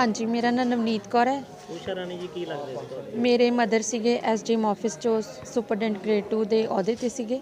ਹਾਂਜੀ ਮੇਰਾ ਨਾਮ ਨਵਨੀਤ ਕੌਰ ਹੈ। ਊਸ਼ਾ ਰਾਣੀ ਜੀ ਕੀ ਲੱਗਦੇ ਸੀ ਮੇਰੇ ਮਦਰ ਸੀਗੇ ਐਸਡੀਐਮ ਆਫਿਸ ਚੋਂ ਸੁਪਰਡੈਂਟ ਗ੍ਰੇਡ 2 ਦੇ ਅਹੁਦੇ ਤੇ ਸੀਗੇ।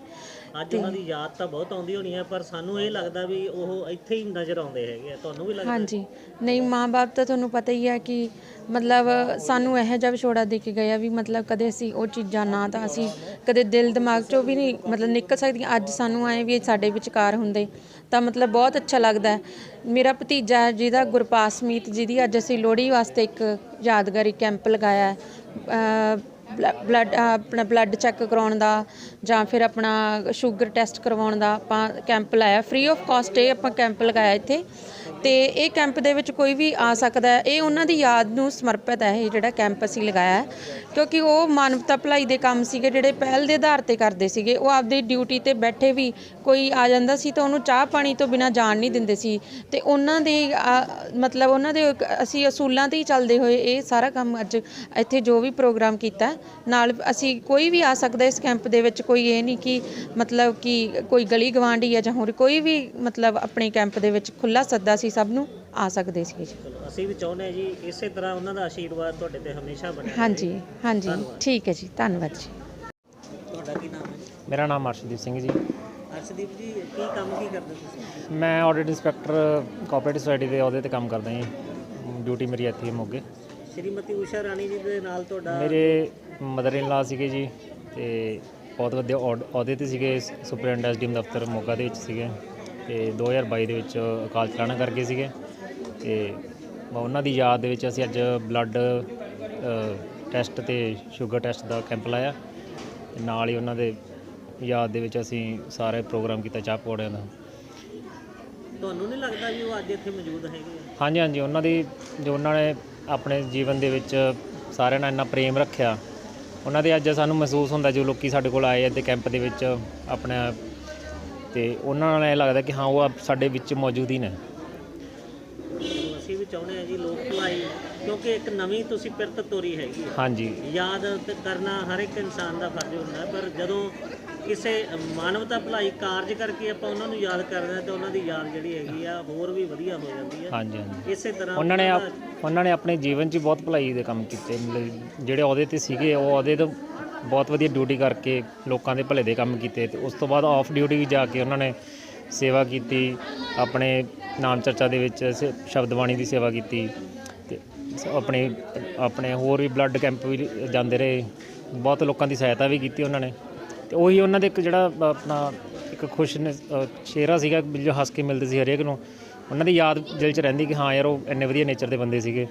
ਅੱਜ ਉਹਨਾਂ ਦੀ ਯਾਦ ਤਾਂ ਬਹੁਤ ਆਉਂਦੀ ਹੋਣੀ ਹੈ ਪਰ ਸਾਨੂੰ ਇਹ ਲੱਗਦਾ ਵੀ ਉਹ ਇੱਥੇ ਹੀ ਨਜ਼ਰ ਆਉਂਦੇ ਹੈਗੇ ਆ। ਤੁਹਾਨੂੰ ਵੀ ਲੱਗਦਾ? ਹਾਂਜੀ। ਨਹੀਂ ਮਾਂ-ਬਾਪ ਤਾਂ ਤੁਹਾਨੂੰ ਪਤਾ ਹੀ ਹੈ ਕਿ ਮਤਲਬ ਸਾਨੂੰ ਇਹੋ ਜਿਹਾ ਵਿਛੋੜਾ ਦੇ ਕੇ ਗਏ ਆ ਵੀ ਮਤਲਬ ਕਦੇ ਅਸੀਂ ਉਹ ਚੀਜ਼ਾਂ ਨਾ ਤਾਂ ਅਸੀਂ ਕਦੇ ਦਿਲ ਦਿਮਾਗ ਚੋਂ ਵੀ ਨਹੀਂ ਮਤਲਬ ਨਿਕਲ ਸਕਦੀਆਂ। ਅੱਜ ਸਾਨੂੰ ਆਏ ਵੀ ਸਾਡੇ ਵਿਚਕਾਰ ਹੁੰਦੇ। ਤਾਂ ਮਤਲਬ ਬਹੁਤ ਅੱਛਾ ਲੱਗਦਾ ਹੈ। ਮੇਰਾ ਭਤੀਜਾ ਹੈ ਜਿਹਦਾ ਗੁਰਪਾਸ ਮੀਤ ਦੀ ਅੱਜ ਅਸੀਂ ਲੋਹੜੀ ਵਾਸਤੇ ਇੱਕ ਯਾਦਗਾਰੀ ਕੈਂਪ ਲਗਾਇਆ ਹੈ। ਬਲੱਡ ਆਪਣਾ ਬਲੱਡ ਚੈੱਕ ਕਰਾਉਣ ਦਾ ਜਾਂ ਫਿਰ ਆਪਣਾ ਸ਼ੂਗਰ ਟੈਸਟ ਕਰਵਾਉਣ ਦਾ ਆਪਾਂ ਕੈਂਪ ਲਾਇਆ। ਫ੍ਰੀ ਆਫ ਕਾਸਟ ਇਹ ਆਪਾਂ ਕੈਂਪ ਲਗਾਇਆ ਇੱਥੇ। ਤੇ ਇਹ ਕੈਂਪ ਦੇ ਵਿੱਚ ਕੋਈ ਵੀ ਆ ਸਕਦਾ ਹੈ, ਇਹ ਉਹਨਾਂ ਦੀ ਯਾਦ ਨੂੰ ਸਮਰਪਿਤ ਹੈ, ਇਹ ਜਿਹੜਾ ਕੈਂਪ ਅਸੀਂ ਲਗਾਇਆ ਹੈ। ਕਿਉਂਕਿ ਉਹ ਮਾਨਵਤਾ ਭਲਾਈ ਦੇ ਕੰਮ ਸੀਗੇ, ਜਿਹੜੇ ਪਹਿਲ ਦੇ ਆਧਾਰ ਤੇ ਕਰਦੇ ਸੀਗੇ, ਉਹ ਆਪਦੀ ਡਿਊਟੀ ਤੇ ਬੈਠੇ ਵੀ ਕੋਈ ਆ ਜਾਂਦਾ ਸੀ ਤਾਂ ਉਹਨੂੰ ਚਾਹ ਪਾਣੀ ਤੋਂ ਬਿਨਾ ਜਾਣ ਨਹੀਂ ਦਿੰਦੇ ਸੀ। ਤੇ ਉਹਨਾਂ ਦੇ ਮਤਲਬ ਉਹਨਾਂ ਦੇ ਅਸੀਂ ਅਸੂਲਾਂ ਤੇ ਹੀ ਚੱਲਦੇ ਹੋਏ ਇਹ ਸਾਰਾ ਕੰਮ ਅੱਜ ਇੱਥੇ ਜੋ ਵੀ ਪ੍ਰੋਗਰਾਮ ਕੀਤਾ ਨਾਲ ਅਸੀਂ ਕੋਈ ਵੀ ਆ ਸਕਦਾ ਇਸ ਕੈਂਪ ਦੇ ਵਿੱਚ, ਕੋਈ ਇਹ ਨਹੀਂ ਕਿ ਮਤਲਬ ਕਿ ਕੋਈ ਗਲੀ ਗਵਾਂਢੀ ਹੈ ਜਾਂ ਹੋਰ ਕੋਈ ਵੀ ਮਤਲਬ ਆਪਣੇ ਕੈਂਪ ਦੇ ਵਿੱਚ ਖੁੱਲਾ ਸੱਦਾ ਸੀ ਸਭ ਨੂੰ ਆ ਸਕਦੇ ਸੀ ਜੀ। ਅਸੀਂ ਵੀ ਚਾਹੁੰਦੇ ਹਾਂ ਜੀ ਇਸੇ ਤਰ੍ਹਾਂ ਉਹਨਾਂ ਦਾ ਆਸ਼ੀਰਵਾਦ ਤੁਹਾਡੇ ਤੇ ਹਮੇਸ਼ਾ ਬਣਿਆ ਰਹੇ। ਹਾਂਜੀ ਹਾਂਜੀ। ਠੀਕ ਹੈ ਜੀ ਧੰਨਵਾਦ ਜੀ। ਤੁਹਾਡਾ ਕੀ ਨਾਮ ਹੈ ਮੇਰਾ ਨਾਮ ਅਰਸ਼ਦੀਪ ਸਿੰਘ ਜੀ। ਅਰਸ਼ਦੀਪ ਜੀ ਕੀ ਕੰਮ ਕੀ ਕਰਦੇ ਤੁਸੀਂ? ਮੈਂ ਆਡਿਟ ਇੰਸਪੈਕਟਰ ਕੋਆਪਰੇਟਿਵ ਸੁਸਾਇਟੀ ਦੇ ਅਹੁਦੇ ਤੇ ਕੰਮ ਕਰਦਾ ਜੀ। ਡਿਊਟੀ ਮੇਰੀ ਇੱਥੇ ਹੀ ਮੋਗੇ। ਸ਼੍ਰੀਮਤੀ ਊਸ਼ਾ ਰਾਣੀ ਜੀ ਦੇ ਨਾਲ ਤੁਹਾਡਾ ਮੇਰੇ ਮਦਰ ਇਨ ਲਾ ਸੀਗੇ ਜੀ ਤੇ ਬਹੁਤ ਵਧੀਆ ਅਹੁਦ- ਅਹੁਦੇ ਤੇ ਸੀਗੇ ਸੁਪਰਡੈਂਟ ਐਸਡੀਐਮ ਦਫ਼ਤਰ ਮੋਗਾ ਦੇ ਵਿੱਚ ਸੀਗੇ। ਤੇ 2022 ਦੇ ਵਿੱਚ ਅਕਾਲ ਚਲਾਣਾ ਕਰਕੇ ਸੀਗੇ ਤੇ ਉਹਨਾਂ ਦੀ ਯਾਦ ਦੇ ਵਿੱਚ ਅਸੀਂ ਅੱਜ ਬਲੱਡ ਟੈਸਟ ਤੇ ਸ਼ੂਗਰ ਟੈਸਟ ਦਾ ਕੈਂਪ ਲਾਇਆ ਤੇ ਨਾਲ ਹੀ ਉਹਨਾਂ ਦੇ ਯਾਦ ਦੇ ਵਿੱਚ ਅਸੀਂ ਸਾਰੇ ਪ੍ਰੋਗਰਾਮ ਕੀਤਾ ਚਾਹ ਪਕੌੜਿਆਂ ਦਾ। ਤੁਹਾਨੂੰ ਨਹੀਂ ਲੱਗਦਾ ਵੀ ਉਹ ਅੱਜ ਇੱਥੇ ਮੌਜੂਦ ਹੈਗੇ ਹਾਂਜੀ ਹਾਂਜੀ ਉਹਨਾਂ ਦੀ ਜੋ ਉਹਨਾਂ ਨੇ ਆਪਣੇ ਜੀਵਨ ਦੇ ਵਿੱਚ ਸਾਰਿਆਂ ਨਾਲ ਇੰਨਾ ਪ੍ਰੇਮ ਰੱਖਿਆ ਉਹਨਾਂ ਦੇ ਅੱਜ ਸਾਨੂੰ ਮਹਿਸੂਸ ਹੁੰਦਾ ਜੋ ਲੋਕੀ ਸਾਡੇ ਕੋਲ ਆਏ ਇੱਥੇ ਕੈਂਪ ਦੇ ਵਿੱਚ ਆਪਣਾ ਤੇ ਉਹਨਾਂ ਨਾਲ ਇਹ ਲੱਗਦਾ ਕਿ ਹਾਂ ਉਹ ਸਾਡੇ ਵਿੱਚ ਮੌਜੂਦ ਹੀ ਨੇ। ਅਸੀਂ ਵੀ ਚਾਹੁੰਦੇ ਹਾਂ ਜੀ ਲੋਕ ਭਲਾਈ ਕਿਉਂਕਿ ਇੱਕ ਨਵੀਂ ਤੁਸੀਂ ਪਿਰਤ ਤੋਰੀ ਹੈਗੀ ਆ ਹਾਂਜੀ। ਯਾਦ ਤੇ ਕਰਨਾ ਹਰ ਇੱਕ ਇਨਸਾਨ ਦਾ ਫਰਜ਼ ਹੁੰਦਾ ਹੈ, ਪਰ ਜਦੋਂ ਕਿਸੇ ਮਾਨਵਤਾ ਭਲਾਈ ਕਾਰਜ ਕਰਕੇ ਆਪਾਂ ਉਹਨਾਂ ਨੂੰ ਯਾਦ ਕਰਦੇ ਹਾਂ ਤੇ ਉਹਨਾਂ ਦੀ ਯਾਦ ਜਿਹੜੀ ਹੈਗੀ ਆ ਹੋਰ ਵੀ ਵਧੀਆ ਹੋ ਜਾਂਦੀ ਆ ਹਾਂਜੀ ਹਾਂਜੀ। ਇਸੇ ਤਰ੍ਹਾਂ ਉਹਨਾਂ ਨੇ ਆਪ- ਉਹਨਾਂ ਨੇ ਆਪਣੇ ਜੀਵਨ 'ਚ ਹੀ ਬਹੁਤ ਭਲਾਈ ਦੇ ਕੰਮ ਕੀਤੇ ਮਤਲਬ ਜਿਹੜੇ ਅਹੁਦੇ ਤੇ ਸੀਗੇ ਉਹ ਅਹੁਦੇ ਤੋਂ ਬਹੁਤ ਵਧੀਆ ਡਿਊਟੀ ਕਰਕੇ ਲੋਕਾਂ ਦੇ ਭਲੇ ਦੇ ਕੰਮ ਕੀਤੇ ਤੇ ਉਸ ਤੋਂ ਬਾਅਦ ਆਫ ਡਿਊਟੀ ਵੀ ਜਾ ਕੇ ਉਹਨਾਂ ਨੇ ਸੇਵਾ ਕੀਤੀ ਆਪਣੇ ਨਾਮ ਚਰਚਾ ਦੇ ਵਿੱਚ ਸ- ਸ਼ਬਦਬਾਣੀ ਦੀ ਸੇਵਾ ਕੀਤੀ ਤੇ ਸ- ਆਪਣੇ ਆਪਣੇ ਹੋਰ ਵੀ ਬਲੱਡ ਕੈਂਪ ਵੀ ਜਾਂਦੇ ਰਹੇ ਬਹੁਤ ਲੋਕਾਂ ਦੀ ਸਹਾਇਤਾ ਵੀ ਕੀਤੀ ਉਹਨਾਂ ਨੇ ਤੇ ਉਹੀ ਉਹਨਾਂ ਦੇ ਇੱਕ ਜਿਹੜਾ ਆਪਣਾ ਇੱਕ ਖੁਸ਼ ਨ- ਅ, ਚਿਹਰਾ ਸੀਗਾ ਵੀ ਜੋ ਹੱਸ ਕੇ ਮਿਲਦੇ ਸੀ ਹਰੇਕ ਨੂੰ ਉਹਨਾਂ ਦੀ ਯਾਦ ਦਿਲ 'ਚ ਰਹਿੰਦੀ ਕਿ ਹਾਂ ਯਾਰ ਉਹ ਇੰਨੇ ਵਧੀਆ ਨੇਚਰ ਦੇ ਬੰਦੇ ਸੀਗੇ।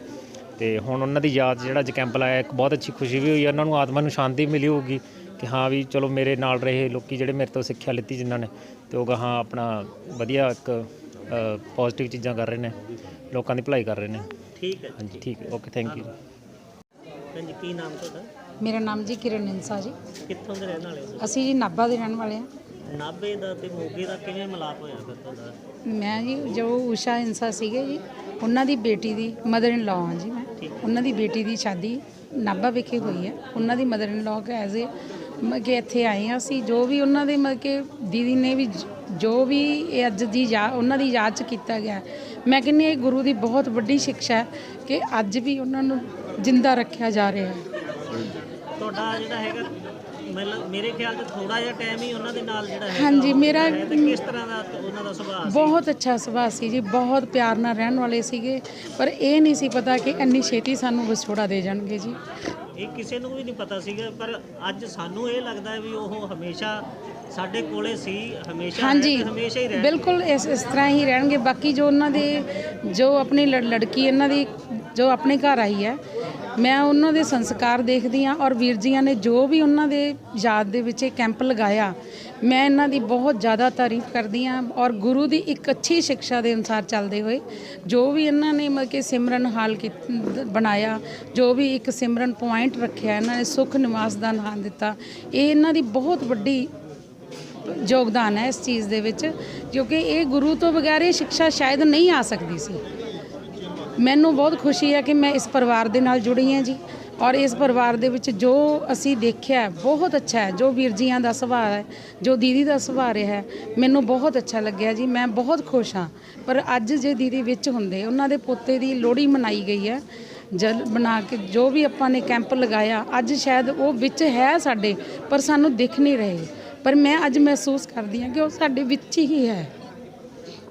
ਤੇ ਹੁਣ ਉਹਨਾਂ ਦੀ ਯਾਦ 'ਚ ਜਿਹੜਾ ਅੱਜ ਕੈਂਪ ਲਾਇਆ ਇੱਕ ਬਹੁਤ ਅੱਛੀ ਖੁਸ਼ੀ ਵੀ ਹੋਈ ਹੈ ਉਹਨਾਂ ਨੂੰ ਆਤਮਾ ਨੂੰ ਸ਼ਾਂਤੀ ਮਿਲੀ ਹੋਊਗੀ ਕਿ ਹਾਂ ਵੀ ਚਲੋ ਮੇਰੇ ਨਾਲ ਰਹੇ ਲੋਕੀ ਜਿਹੜੇ ਮੇਰੇ ਤੋਂ ਸਿੱਖਿਆ ਲਿੱਤੀ ਜਿਨ੍ਹਾਂ ਨੇ ਤੇ ਉਹ ਗਾਹਾਂ ਆਪਣਾ ਵਧੀਆ ਇੱਕ ਪੋਜ਼ਿਟਿਵ ਚੀਜ਼ਾਂ ਕਰ ਰਹੇ ਨੇ ਲੋਕਾਂ ਦੀ ਭਲਾਈ ਕਰ ਰਹੇ ਨੇ। ਠੀਕ ਹੈ ਹਾਂਜੀ ਠੀਕ ਹੈ ਓਕੇ ਥੈਂਕ ਯੂ ਭੈਣ ਜੀ ਕੀ ਨਾਮ ਤੁਹਾਡਾ? ਮੇਰਾ ਨਾਮ ਜੀ ਕਿਰਨ ਇੰਸਾ ਜੀ। ਕਿੱਥੋਂ ਦੇ ਰਹਿਣ ਵਾਲੇ ਹੋ? ਅਸੀਂ ਜੀ ਨਾਭਾ ਦੇ ਰਹਿਣ ਵਾਲੇ ਹਾਂ। ਨਾਭੇ ਦਾ ਤੇ ਮੋਗੇ ਦਾ ਕਿਵੇਂ ਮਿਲਾਪ ਹੋਇਆ ਫਿਰ ਤੁਹਾਡਾ? ਮੈਂ ਜੀ ਜੋ ਊਸ਼ਾ ਇੰਸਾ ਸੀਗੇ ਜੀ ਉਹਨਾਂ ਦੀ ਬੇਟੀ ਦੀ ਮਦਰ ਇਨ ਲਾਅ ਹਾਂ ਜੀ। ਉਹਨਾਂ ਦੀ ਬੇਟੀ ਦੀ ਸ਼ਾਦੀ ਨਾਭਾ ਵਿਖੇ ਹੋਈ ਹੈ। ਉਹਨਾਂ ਦੀ mother in law as a ਕਿ ਇੱਥੇ ਆਏ ਹਾਂ ਅਸੀਂ। ਜੋ ਵੀ ਉਹਨਾਂ ਦੇ ਮਤਲਬ ਕਿ ਦੀਦੀ ਨੇ ਵੀ ਜੋ ਵੀ ਇਹ ਅੱਜ ਦੀ ਯਾਦ ਉਹਨਾਂ ਦੀ ਯਾਦ ਚ ਕੀਤਾ ਗਿਆ ਮੈਂ ਕਹਿੰਦੀ ਇਹ ਗੁਰੂ ਦੀ ਬਹੁਤ ਵੱਡੀ ਸਿੱਖਿਆ ਹੈ ਕਿ ਅੱਜ ਵੀ ਉਹਨਾਂ ਨੂੰ ਜਿੰਦਾ ਰੱਖਿਆ ਜਾ ਰਿਹਾ ਹੈ। ਤੁਹਾਡਾ ਜਿਹੜਾ ਹੈਗਾ ਮਤਲਬ ਮੇਰੇ ਖਿਆਲ 'ਚ ਥੋੜਾ ਜਿਹਾ ਟਾਈਮ ਹੀ ਉਹਨਾਂ ਦੇ ਨਾਲ ਜਿਹੜਾ ਹੈਗਾ ਹਾਂਜੀ, ਮੇਰਾ- ਤੇ ਕਿਸ ਤਰ੍ਹਾਂ ਦਾ ਉਹਨਾਂ ਦਾ ਸੁਭਾਅ ਸੀ? ਬਹੁਤ ਅੱਛਾ ਸੁਭਾਅ ਸੀ ਜੀ ਬਹੁਤ ਪਿਆਰ ਨਾਲ ਰਹਿਣ ਵਾਲੇ ਸੀਗੇ ਪਰ ਇਹ ਨਹੀਂ ਸੀ ਪਤਾ ਕਿ ਇੰਨੀ ਛੇਤੀ ਸਾਨੂੰ ਵਿਛੋੜਾ ਦੇ ਜਾਣਗੇ ਜੀ। ਇਹ ਕਿਸੇ ਨੂੰ ਵੀ ਨਹੀਂ ਪਤਾ ਸੀਗਾ ਪਰ ਅੱਜ ਸਾਨੂੰ ਇਹ ਲੱਗਦਾ ਹੈ ਵੀ ਉਹ ਹਮੇਸ਼ਾ ਸਾਡੇ ਕੋਲੇ ਸੀ ਹਮੇਸ਼ਾ ਹੈ ਹਾਂਜੀ ਤੇ ਹਮੇਸ਼ਾ ਹੀ ਰਹਿ ਬਿਲਕੁਲ ਇਸ ਇਸ ਤਰ੍ਹਾਂ ਹੀ ਰਹਿਣਗੇ। ਬਾਕੀ ਜੋ ਉਹਨਾਂ ਦੇ ਜੋ ਆਪਣੀ ਲੜ- ਲੜਕੀ ਇਹਨਾਂ ਦੀ ਜੋ ਆਪਣੇ ਘਰ ਆਈ ਹੈ ਮੈਂ ਉਹਨਾਂ ਦੇ ਸੰਸਕਾਰ ਦੇਖਦੀ ਹਾਂ ਔਰ ਵੀਰ ਜੀਆਂ ਨੇ ਜੋ ਵੀ ਉਹਨਾਂ ਦੇ ਯਾਦ ਦੇ ਵਿੱਚ ਇਹ ਕੈਂਪ ਲਗਾਇਆ, ਮੈਂ ਇਹਨਾਂ ਦੀ ਬਹੁਤ ਜ਼ਿਆਦਾ ਤਾਰੀਫ ਕਰਦੀ ਹਾਂ ਔਰ ਗੁਰੂ ਦੀ ਇੱਕ ਅੱਛੀ ਸਿੱਖਿਆ ਦੇ ਅਨੁਸਾਰ ਚੱਲਦੇ ਹੋਏ ਜੋ ਵੀ ਇਹਨਾਂ ਨੇ ਮਤਲਬ ਕਿ ਸਿਮਰਨ ਹਾਲ ਕੀਤ- ਬਣਾਇਆ, ਜੋ ਵੀ ਇੱਕ ਸਿਮਰਨ ਪੁਆਇੰਟ ਰੱਖਿਆ, ਇਹਨਾਂ ਨੇ ਸੁਖ ਨਿਵਾਸ ਦਾ ਨਾਮ ਦਿੱਤਾ, ਇਹ ਇਹਨਾਂ ਦੀ ਬਹੁਤ ਵੱਡੀ ਯੋਗਦਾਨ ਹੈ ਇਸ ਚੀਜ਼ ਦੇ ਵਿੱਚ ਕਿਉਂਕਿ ਇਹ ਗੁਰੂ ਤੋਂ ਬਗੈਰ ਇਹ ਸਿੱਖਿਆ ਸ਼ਾਇਦ ਨਹੀਂ ਆ ਸਕਦੀ ਸੀ। ਮੈਨੂੰ ਬਹੁਤ ਖੁਸ਼ੀ ਹੈ ਕਿ ਮੈਂ ਇਸ ਪਰਿਵਾਰ ਦੇ ਨਾਲ ਜੁੜੀ ਹਾਂ ਜੀ ਔਰ ਇਸ ਪਰਿਵਾਰ ਦੇ ਵਿੱਚ ਜੋ ਅਸੀਂ ਦੇਖਿਆ ਬਹੁਤ ਅੱਛਾ ਹੈ, ਜੋ ਵੀਰ ਜੀਆਂ ਦਾ ਸੁਭਾਅ ਹੈ, ਜੋ ਦੀਦੀ ਦਾ ਸੁਭਾਅ ਰਿਹਾ ਹੈ, ਮੈਨੂੰ ਬਹੁਤ ਅੱਛਾ ਲੱਗਿਆ ਜੀ, ਮੈਂ ਬਹੁਤ ਖੁਸ਼ ਹਾਂ। ਪਰ ਅੱਜ ਜੇ ਦੀਦੀ ਵਿੱਚ ਹੁੰਦੇ, ਉਹਨਾਂ ਦੇ ਪੋਤੇ ਦੀ ਲੋਹੜੀ ਮਨਾਈ ਗਈ ਹੈ ਜਲ ਬਣਾ ਕੇ ਜੋ ਵੀ ਆਪਾਂ ਨੇ ਕੈਂਪ ਲਗਾਇਆ, ਅੱਜ ਸ਼ਾਇਦ ਉਹ ਵਿੱਚ ਹੈ ਸਾਡੇ, ਪਰ ਸਾਨੂੰ ਦਿਖ ਨਹੀਂ ਰਹੇ। ਪਰ ਮੈਂ ਅੱਜ ਮਹਿਸੂਸ ਕਰਦੀ ਹਾਂ ਕਿ ਉਹ ਸਾਡੇ ਵਿੱਚ ਹੀ ਹੈ।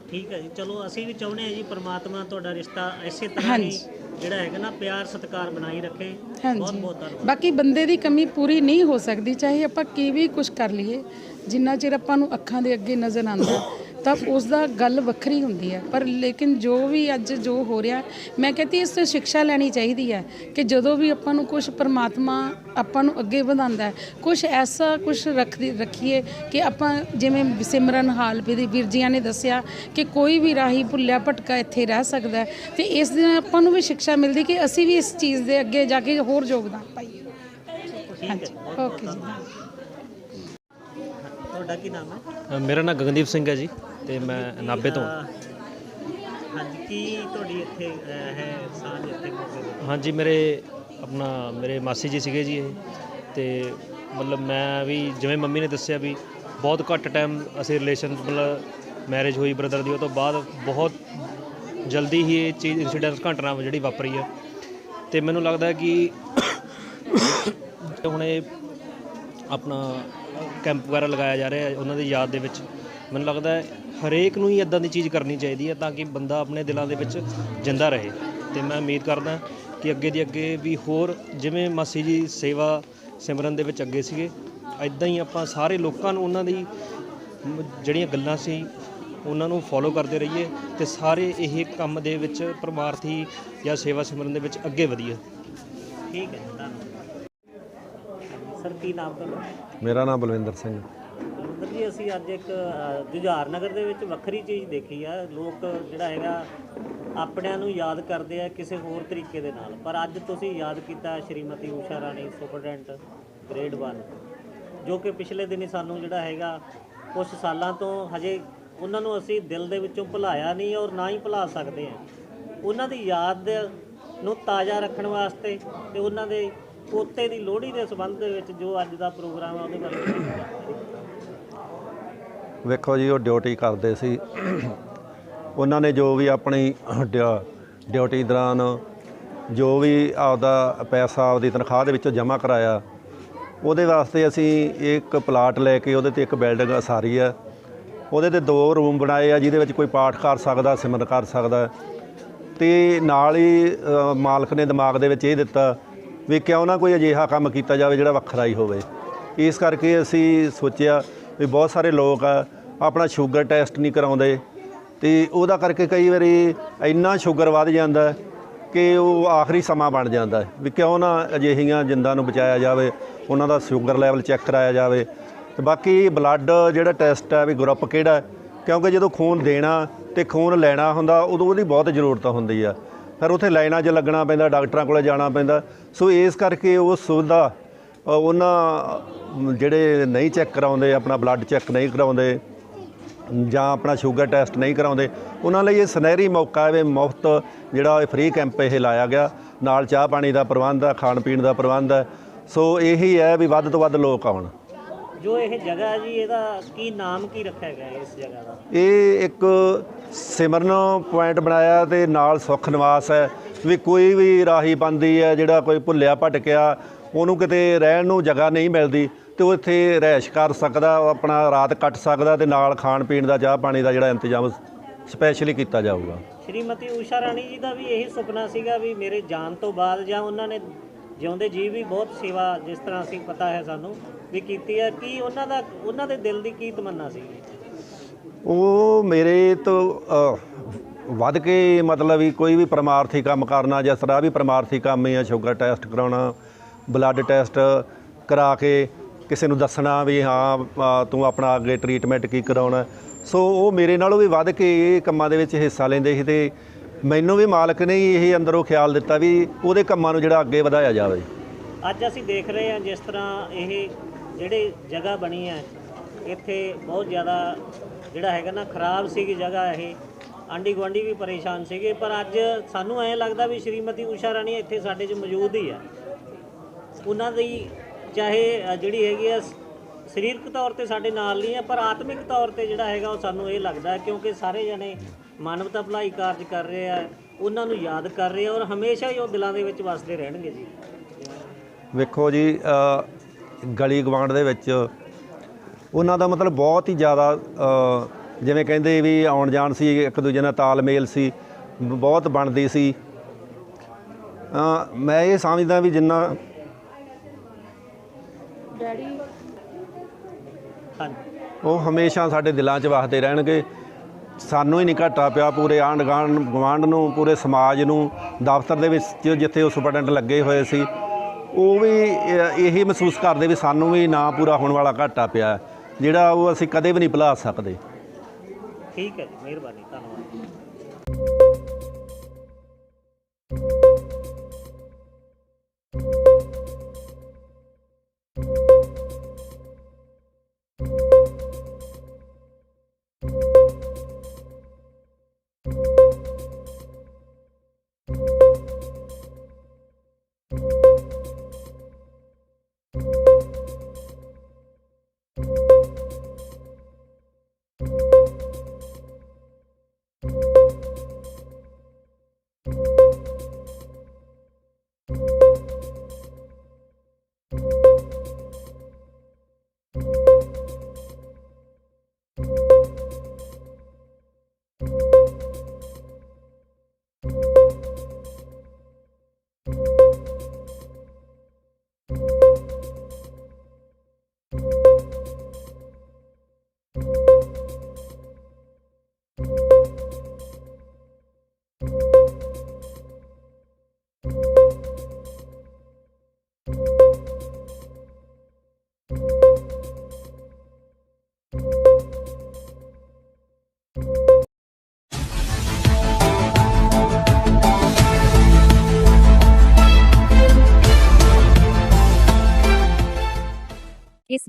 ਠੀਕ ਹੈ ਜੀ। ਚਲੋ ਅਸੀਂ ਵੀ ਚਾਹੁੰਦੇ ਹਾਂ ਜੀ ਪ੍ਰਮਾਤਮਾ ਤੁਹਾਡਾ ਰਿਸ਼ਤਾ ਇਸੇ ਤਰ੍ਹਾਂ ਹੀ ਜਿਹੜਾ ਹੈਗਾ ਨਾ ਪਿਆਰ ਸਤਿਕਾਰ ਬਣਾਈ ਰੱਖੇ। ਬਹੁਤ ਹਾਂਜੀ। ਬਹੁਤ ਧੰਨਵਾਦ। ਬਾਕੀ ਬੰਦੇ ਦੀ ਕਮੀ ਪੂਰੀ ਨਹੀਂ ਹੋ ਸਕਦੀ ਚਾਹੇ ਆਪਾਂ ਕੀ ਵੀ ਕੁਝ ਕਰ ਲਈਏ। ਜਿੰਨਾ ਚਿਰ ਆਪਾਂ ਨੂੰ ਅੱਖਾਂ ਦੇ ਅੱਗੇ ਨਜ਼ਰ ਆਉਂਦਾ ਤਾਂ ਉਸ ਦਾ ਗੱਲ ਵੱਖਰੀ ਹੁੰਦੀ ਹੈ। ਪਰ ਲੇਕਿਨ ਜੋ ਵੀ ਅੱਜ ਜੋ ਹੋ ਰਿਹਾ ਮੈਂ ਕਹਿੰਦੀ ਇਸ ਤੋਂ ਸਿੱਖਿਆ ਲੈਣੀ ਚਾਹੀਦੀ ਹੈ ਕਿ ਜਦੋਂ ਵੀ ਆਪਾਂ ਨੂੰ ਕੁਝ ਪਰਮਾਤਮਾ ਆਪਾਂ ਨੂੰ ਅੱਗੇ ਵਧਾਉਂਦਾ ਹੈ ਕੁਝ ਐਸਾ ਕੁਝ ਰੱਖਦੀ ਰੱਖੀਏ ਕਿ ਆਪਾਂ ਜਿਵੇਂ ਸਿਮਰਨ ਹਾਲ ਵੀ ਵੀਰ ਜੀਆਂ ਨੇ ਦੱਸਿਆ ਕਿ ਕੋਈ ਵੀ ਰਾਹੀ ਭੁੱਲਿਆ ਭਟਕਾ ਇੱਥੇ ਰਹਿ ਸਕਦਾ ਤੇ ਇਸ ਦੇ ਨਾਲ ਆਪਾਂ ਨੂੰ ਵੀ ਸਿੱਖਿਆ ਮਿਲਦੀ ਕਿ ਅਸੀਂ ਵੀ ਇਸ ਚੀਜ਼ ਦੇ ਅੱਗੇ ਜਾ ਕੇ ਹੋਰ ਯੋਗਦਾਨ ਪਾਈਏ। ਹਾਂਜੀ ਓਕੇ ਜੀ। ਤੁਹਾਡਾ ਕੀ ਨਾਮ ਹੈ? ਮੇਰਾ ਨਾਮ ਗਗਨਦੀਪ ਸਿੰਘ ਹੈ ਜੀ। ਤੇ ਮੈਂ ਨਾਭੇ ਤੋਂ ਹਾਂਜੀ ਕੀ ਤੁਹਾਡੀ ਇੱਥੇ ਅਹ, ਹੈ ਸਾਂਝ ਇੱਥੇ ਮੌਕੇ ਤੇ? ਹਾਂਜੀ ਮੇਰੇ ਆਪਣਾ ਮੇਰੇ ਮਾਸੀ ਜੀ ਸੀਗੇ ਜੀ ਇਹ। ਤੇ ਮਤਲਬ ਮੈਂ ਵੀ ਜਿਵੇਂ ਮੰਮੀ ਨੇ ਦੱਸਿਆ ਵੀ ਬਹੁਤ ਘੱਟ ਟਾਈਮ ਅਸੀਂ ਰਿਲੇਸ਼ਨ ਮਤਲਬ ਮੈਰਿਜ ਹੋਈ ਬ੍ਰਦਰ ਦੀ ਉਹ ਤੋਂ ਬਾਅਦ ਬਹੁਤ ਜਲਦੀ ਹੀ ਇਹ ਚੀਜ਼ ਇਨਸੀਡੈਂਟ ਘਟਨਾ ਜਿਹੜੀ ਵਾਪਰੀ ਹੈ ਤੇ ਮੈਨੂੰ ਲੱਗਦਾ ਹੈ ਕਿ ਹੁਣ ਇਹ ਆਪਣਾ ਕੈਂਪ ਵਗੈਰਾ ਲਗਾਇਆ ਜਾ ਰਿਹਾ ਹੈ ਉਹਨਾਂ ਦੀ ਯਾਦ ਦੇ ਵਿੱਚ। ਮੈਨੂੰ ਲੱਗਦਾ ਹੈ ਹਰੇਕ ਨੂੰ ਹੀ ਇਦਾਂ ਦੀ ਚੀਜ਼ ਕਰਨੀ ਚਾਹੀਦੀ ਹੈ ਤਾਂ ਕਿ ਬੰਦਾ ਆਪਣੇ ਦਿਲਾਂ ਦੇ ਵਿੱਚ ਜਿੰਦਾ ਰਹੇ। ਤੇ ਮੈਂ ਉਮੀਦ ਕਰਦਾ ਕਿ ਅੱਗੇ ਦੀ ਅੱਗੇ ਵੀ ਹੋਰ ਜਿਵੇਂ ਮਾਸੀ ਜੀ ਸੇਵਾ ਸਿਮਰਨ ਦੇ ਵਿੱਚ ਅੱਗੇ ਸੀਗੇ ਇਦਾਂ ਹੀ ਆਪਾਂ ਸਾਰੇ ਲੋਕਾਂ ਨੂੰ ਉਹਨਾਂ ਦੀ ਜਿਹੜੀਆਂ ਗੱਲਾਂ ਸੀ ਉਹਨਾਂ ਨੂੰ ਫੋਲੋ ਕਰਦੇ ਰਹੀਏ ਤੇ ਸਾਰੇ ਇਹ ਕੰਮ ਦੇ ਵਿੱਚ ਪਰਮਾਰਥੀ ਜਾਂ ਸੇਵਾ ਸਿਮਰਨ ਦੇ ਵਿੱਚ ਅੱਗੇ ਵਧੀਏ। ਠੀਕ ਹੈ ਸਰ ਕੀ ਨਾਮ ਤੁਹਾਡਾ? ਮੇਰਾ ਨਾਮ ਬਲਵਿੰਦਰ ਸਿੰਘ ਬਲਵਿੰਦਰ ਜੀ ਅਸੀਂ ਅੱਜ ਇੱਕ ਅ, ਜੁਝਾਰ ਨਗਰ ਦੇ ਵਿੱਚ ਵੱਖਰੀ ਚੀਜ਼ ਦੇਖੀ ਆ। ਲੋਕ ਜਿਹੜਾ ਹੈਗਾ ਆਪਣਿਆਂ ਨੂੰ ਯਾਦ ਕਰਦੇ ਆ ਕਿਸੇ ਹੋਰ ਤਰੀਕੇ ਦੇ ਨਾਲ। ਪਰ ਅੱਜ ਤੁਸੀਂ ਯਾਦ ਕੀਤਾ ਸ਼੍ਰੀਮਤੀ ਊਸ਼ਾ ਰਾਣੀ ਸੁਪਰਡੈਂਟ ਗ੍ਰੇਡ 1 ਜੋ ਕਿ ਪਿਛਲੇ ਦਿਨੀ ਸਾਨੂੰ ਜਿਹੜਾ ਹੈਗਾ ਕੁਝ ਸਾਲਾਂ ਤੋਂ ਹਜੇ ਉਹਨਾਂ ਨੂੰ ਅਸੀਂ ਦਿਲ ਦੇ ਵਿੱਚੋਂ ਭੁਲਾਇਆ ਨਹੀਂ ਔਰ ਨਾ ਹੀ ਭੁਲਾ ਸਕਦੇ ਹਾਂ। ਉਹਨਾਂ ਦੀ ਯਾਦ ਨੂੰ ਤਾਜ਼ਾ ਰੱਖਣ ਵਾਸਤੇ ਤੇ ਉਹਨਾਂ ਦੇ ਪੋਤੇ ਦੀ ਲੋਹੜੀ ਦੇ ਸੰਬੰਧ ਦੇ ਵਿੱਚ ਜੋ ਅੱਜ ਦਾ ਪ੍ਰੋਗਰਾਮ ਆ ਉਹਦੇ ਬਾਰੇ ਵੇਖੋ ਜੀ, ਉਹ ਡਿਊਟੀ ਕਰਦੇ ਸੀ। ਉਹਨਾਂ ਨੇ ਜੋ ਵੀ ਆਪਣੀ ਡਿਊ- ਡਿਊਟੀ ਦੌਰਾਨ ਜੋ ਵੀ ਆਪਦਾ ਪੈਸਾ ਆਪਦੀ ਤਨਖਾਹ ਦੇ ਵਿੱਚੋਂ ਜਮ੍ਹਾਂ ਕਰਾਇਆ, ਉਹਦੇ ਵਾਸਤੇ ਅਸੀਂ ਇੱਕ ਪਲਾਟ ਲੈ ਕੇ ਉਹਦੇ ਤੇ ਇੱਕ ਬਿਲਡਿੰਗ ਉਸਾਰੀ ਆ। ਉਹਦੇ ਤੇ ਦੋ ਰੂਮ ਬਣਾਏ ਆ, ਜਿਹਦੇ ਵਿੱਚ ਕੋਈ ਪਾਠ ਕਰ ਸਕਦਾ ਸਿਮਰਨ ਕਰ ਸਕਦਾ। ਤੇ ਨਾਲ ਹੀ ਮਾਲਕ ਨੇ ਦਿਮਾਗ ਦੇ ਵਿੱਚ ਇਹ ਦਿੱਤਾ ਵੀ ਕਿਉਂ ਨਾ ਕੋਈ ਅਜਿਹਾ ਕੰਮ ਕੀਤਾ ਜਾਵੇ ਜਿਹੜਾ ਵੱਖਰਾ ਹੀ ਹੋਵੇ। ਇਸ ਕਰਕੇ ਅਸੀਂ ਸੋਚਿਆ ਵੀ ਬਹੁਤ ਸਾਰੇ ਲੋਕ ਆ ਆਪਣਾ ਸ਼ੂਗਰ ਟੈਸਟ ਨਹੀਂ ਕਰਾਉਂਦੇ ਤੇ ਉਹਦਾ ਕਰਕੇ ਕਈ ਵਾਰੀ ਇੰਨਾ ਸ਼ੂਗਰ ਵੱਧ ਜਾਂਦਾ ਕਿ ਉਹ ਆਖਰੀ ਸਮਾਂ ਬਣ ਜਾਂਦਾ ਹੈ ਵੀ ਕਿਉਂ ਨਾ ਅਜਿਹੀਆਂ ਜਿੰਦਾਂ ਨੂੰ ਬਚਾਇਆ ਜਾਵੇ, ਉਹਨਾਂ ਦਾ ਸ਼ੂਗਰ ਲੈਵਲ ਚੈੱਕ ਕਰਾਇਆ ਜਾਵੇ। ਤੇ ਬਾਕੀ ਬਲੱਡ ਜਿਹੜਾ ਟੈਸਟ ਹੈ ਵੀ ਗਰੁੱਪ ਕਿਹੜਾ ਕਿਉਂਕਿ ਜਦੋਂ ਖੂਨ ਦੇਣਾ ਤੇ ਖੂਨ ਲੈਣਾ ਹੁੰਦਾ, ਉਦੋਂ ਉਹਦੀ ਬਹੁਤ ਜ਼ਰੂਰਤ ਹੁੰਦੀ ਆ। ਫਿਰ ਉੱਥੇ ਲਾਈਨਾਂ 'ਚ ਲੱਗਣਾ ਪੈਂਦਾ, ਡਾਕਟਰਾਂ ਕੋਲੇ ਜਾਣਾ ਪੈਂਦਾ। ਸੋ ਇਸ ਕਰਕੇ ਉਹ ਸੁਵਿਧਾ ਉਹਨਾਂ ਜਿਹੜੇ ਨਹੀਂ ਚੈੱਕ ਕਰਾਉਂਦੇ, ਆਪਣਾ ਬਲੱਡ ਚੈੱਕ ਨਹੀਂ ਕਰਾਉਂਦੇ ਜਾਂ ਆਪਣਾ ਸ਼ੂਗਰ ਟੈਸਟ ਨਹੀਂ ਕਰਾਉਂਦੇ ਉਹਨਾਂ ਲਈ ਇਹ ਸੁਨਹਿਰੀ ਮੌਕਾ ਹੈ ਵੀ ਮੁਫਤ ਜਿਹੜਾ ਇਹ ਫ੍ਰੀ ਕੈਂਪ ਇਹ ਲਾਇਆ ਗਿਆ। ਨਾਲ ਚਾਹ ਪਾਣੀ ਦਾ ਪ੍ਰਬੰਧ ਹੈ ਖਾਣ ਪੀਣ ਦਾ ਪ੍ਰਬੰਧ ਹੈ। ਸੋ ਇਹੀ ਹੈ ਵੀ ਵੱਧ ਤੋਂ ਵੱਧ ਲੋਕ ਆਉਣ। ਜੋ ਇਹ ਜਗ੍ਹਾ ਜੀ ਇਹਦਾ ਕੀ ਨਾਮ ਕੀ ਰੱਖਿਆ ਗਿਆ ਇਸ ਜਗ੍ਹਾ ਦਾ? ਇਹ ਇੱਕ ਸਿਮਰਨ ਪੁਆਇੰਟ ਬਣਾਇਆ ਤੇ ਨਾਲ ਸੁੱਖ ਨਿਵਾਸ ਹੈ। ਵੀ ਕੋਈ ਵੀ ਰਾਹੀ ਬੰਦੀ ਹੈ ਜਿਹੜਾ ਕੋਈ ਭੁੱਲਿਆ ਭਟਕਿਆ ਉਹਨੂੰ ਕਿਤੇ ਰਹਿਣ ਨੂੰ ਜਗ੍ਹਾ ਨਹੀਂ ਮਿਲਦੀ। ਤੇ ਉਹ ਇੱਥੇ ਰਹਿائش ਕਰ ਸਕਦਾ ਉਹ ਆਪਣਾ ਰਾਤ ਕੱਟ ਸਕਦਾ ਤੇ ਨਾਲ ਖਾਣ ਪੀਣ ਦਾ ਚਾਹ ਪਾਣੀ ਦਾ ਜਿਹੜਾ ਇੰਤਜ਼ਾਮ ਸਪੈਸ਼ਲੀ ਕੀਤਾ ਜਾਊਗਾ। ਸ਼੍ਰੀਮਤੀ ਊਸ਼ਾ ਰਾਣੀ ਜੀ ਦਾ ਵੀ ਇਹੀ ਸੁਪਨਾ ਸੀਗਾ ਵੀ ਮੇਰੇ ਜਾਣ ਤੋਂ ਬਾਅਦ ਜਾਂ ਉਹਨਾਂ ਨੇ ਜਿਉਂਦੇ ਜੀ ਵੀ ਬਹੁਤ ਸੇਵਾ ਜਿਸ ਤਰ੍ਹਾਂ ਅਸੀਂ ਪਤਾ ਹੈ ਸਾਨੂੰ ਵੀ ਕੀਤੀ ਹੈ ਕੀ ਉਹਨਾਂ ਦਾ ਉਹਨਾਂ ਦੇ ਦਿਲ ਦੀ ਕੀ ਤਮੰਨਾ ਸੀ? ਉਹ ਮੇਰੇ ਤੋਂ ਵੱਧ ਕੇ ਮਤਲਬ ਵੀ ਕੋਈ ਵੀ ਪਰਮਾਰਥੀ ਕੰਮ ਕਰਨਾ ਜਾਂ ਸਰਾ ਵੀ ਪਰਮਾਰਥੀ ਕੰਮ ਹੀ ਸ਼ੂਗਰ ਟੈਸਟ ਕਰਾਉਣਾ ਬਲੱਡ ਟੈਸਟ ਕਰਾ ਕੇ ਕਿਸੇ ਨੂੰ ਦੱਸਣਾ ਵੀ ਹਾਂ ਤੂੰ ਆਪਣਾ ਅੱਗੇ ਟ੍ਰੀਟਮੈਂਟ ਕੀ ਕਰਾਉਣਾ। ਸੋ ਉਹ ਮੇਰੇ ਨਾਲੋਂ ਵੀ ਵੱਧ ਕੇ ਇਹ ਕੰਮਾਂ ਦੇ ਵਿੱਚ ਹਿੱਸਾ ਲੈਂਦੇ ਸੀ ਤੇ ਮੈਨੂੰ ਵੀ ਮਾਲਕ ਨੇ ਹੀ ਇਹ ਅੰਦਰੋਂ ਖਿਆਲ ਦਿੱਤਾ ਵੀ ਉਹਦੇ ਕੰਮਾਂ ਨੂੰ ਜਿਹੜਾ ਅੱਗੇ ਵਧਾਇਆ ਜਾਵੇ। ਅੱਜ ਅਸੀਂ ਦੇਖ ਰਹੇ ਹਾਂ ਜਿਸ ਤਰ੍ਹਾਂ ਇਹ ਜਿਹੜੇ ਜਗ੍ਹਾ ਬਣੀ ਹੈ, ਇੱਥੇ ਬਹੁਤ ਜ਼ਿਆਦਾ ਜਿਹੜਾ ਹੈਗਾ ਨਾ ਖਰਾਬ ਸੀਗੀ ਜਗ੍ਹਾ ਇਹ। ਆਂਢੀ ਗੁਆਂਢੀ ਵੀ ਪਰੇਸ਼ਾਨ ਸੀਗੇ, ਪਰ ਅੱਜ ਸਾਨੂੰ ਐਂ ਲੱਗਦਾ ਵੀ ਸ਼੍ਰੀਮਤੀ ਊਸ਼ਾ ਰਾਣੀ ਇੱਥੇ ਸਾਡੇ 'ਚ ਮੌਜੂਦ ਹੀ ਹੈ। ਉਹਨਾਂ ਦੀ ਚਾਹੇ ਅ, ਜਿਹੜੀ ਹੈਗੀ ਆ ਸ- ਸਰੀਰਕ ਤੌਰ ਤੇ ਸਾਡੇ ਨਾਲ ਨਹੀਂ ਹੈ ਪਰ ਆਤਮਿਕ ਤੌਰ ਤੇ ਜਿਹੜਾ ਹੈਗਾ ਉਹ ਸਾਨੂੰ ਇਹ ਲੱਗਦਾ ਹੈ ਕਿਉਂਕਿ ਸਾਰੇ ਜਣੇ ਮਾਨਵਤਾ ਭਲਾਈ ਕਾਰਜ ਕਰ ਰਹੇ ਆ ਉਹਨਾਂ ਨੂੰ ਯਾਦ ਕਰ ਰਹੇ ਆ ਔਰ ਹਮੇਸ਼ਾ ਹੀ ਉਹ ਦਿਲਾਂ ਦੇ ਵਿੱਚ ਵਸਦੇ ਰਹਿਣਗੇ ਜੀ। ਵੇਖੋ ਜੀ ਅ, ਗਲੀ ਗਵਾਂਡ ਦੇ ਵਿੱਚ ਉਹਨਾਂ ਦਾ ਮਤਲਬ ਬਹੁਤ ਹੀ ਜ਼ਿਆਦਾ ਅ, ਜਿਵੇਂ ਕਹਿੰਦੇ ਵੀ ਆਉਣ ਜਾਣ ਸੀ ਇੱਕ ਦੂਜੇ ਨਾਲ ਤਾਲਮੇਲ ਸੀ ਬ- ਬਹੁਤ ਬਣਦੀ ਸੀ। ਅ, ਮੈਂ ਇਹ ਸਮਝਦਾ ਵੀ ਜਿੰਨਾ ਹਾਂਜੀ। ਉਹ ਹਮੇਸ਼ਾ ਸਾਡੇ ਦਿਲਾਂ 'ਚ ਵਸਦੇ ਰਹਿਣਗੇ। ਸਾਨੂੰ ਹੀ ਨਹੀਂ ਘਾਟਾ ਪਿਆ ਪੂਰੇ ਆਂਢ ਗਾਂਢ ਗਵਾਂਢ ਨੂੰ ਪੂਰੇ ਸਮਾਜ ਨੂੰ ਦਫ਼ਤਰ ਦੇ ਵਿੱਚ ਜਿੱਥੇ ਉਹ ਸੁਪਰਡੈਂਟ ਲੱਗੇ ਹੋਏ ਸੀ। ਉਹ ਵੀ ਇਹ- ਇਹੀ ਮਹਿਸੂਸ ਕਰਦੇ ਵੀ ਸਾਨੂੰ ਵੀ ਨਾ ਪੂਰਾ ਹੋਣ ਵਾਲਾ ਘਾਟਾ ਪਿਆ। ਜਿਹੜਾ ਉਹ ਅਸੀਂ ਕਦੇ ਵੀ ਨਹੀਂ ਭੁਲਾ ਸਕਦੇ। ਠੀਕ ਹੈ ਜੀ ਮਿਹਰਬਾਨੀ ਧੰਨਵਾਦ।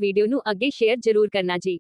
ਵੀਡੀਓ ਨੂੰ ਅੱਗੇ ਸ਼ੇਅਰ ਜ਼ਰੂਰ ਕਰਨਾ ਜੀ।